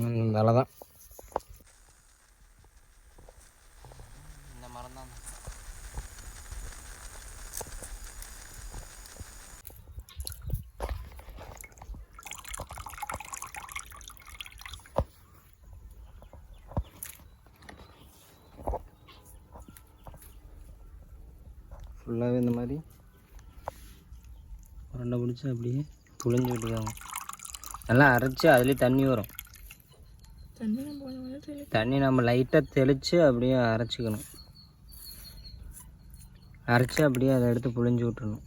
இலை தான் இந்த மரம் தான் ஃபுல்லாகவே இந்த மாதிரி. உருண்டை பிடிச்சி அப்படியே புழிஞ்சு விட்டுருவாங்க நல்லா அரைச்சி அதுலேயே தண்ணி வரும். தண்ணி நம்ம லைட்டாக தெளித்து அப்படியே அரைச்சிக்கணும். அரைச்சி அப்படியே அதை எடுத்து புழிஞ்சு விட்டுறணும்.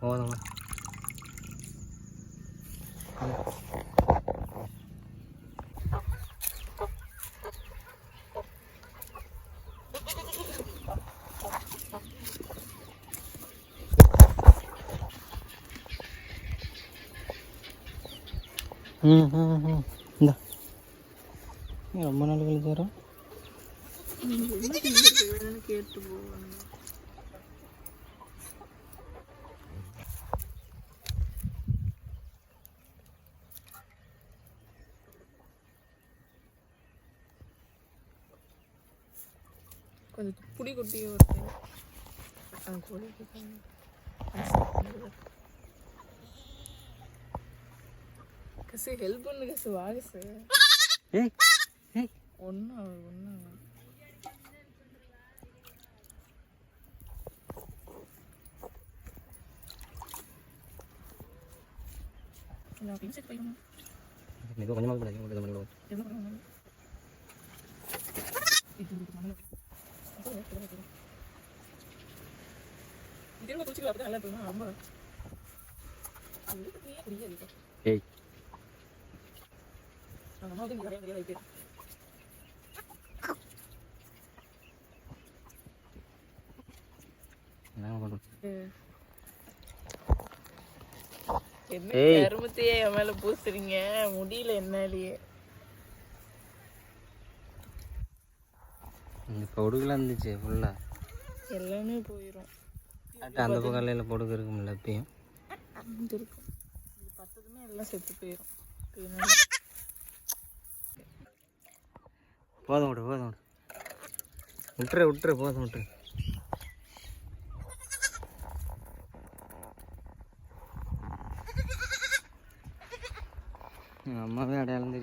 போதும்? ம் ம் ம். இந்தா. ரொம்ப நாள் கழிச்சு வரோம் கேட்டு போவாங்க கொஞ்சம் புடி குட்டியே ஒருத்தன் கசு ஹெல்ப் பண்ணு கசு வா கசு ஏய் ஏய். ஒன்றும் ஒன்றும் நான் கொஞ்சமாக கூட திரும்ப குளிச்சுக்கலாம் அப்படி நல்லா போயிடும் ரொம்ப. புரியாது ஏய். என்ன. கருமத்தையே என் மேல பூசுறீங்க? முடியல என்னாலேயே. இந்த பொடுகுலாம் இருந்துச்சு ஃபுல்லாக எல்லாமே போயிடும் அந்த பக்கம் பொடுகு இருக்கும்ல எப்பயும் இருக்கும் பத்ததுமே எல்லாம் செத்து போயிடும் போதும் விடு போதும் விடு. விட்டுரு விட்டுரு போதும் விட்டுரு. எங்கள் அம்மாவே அடையாளம்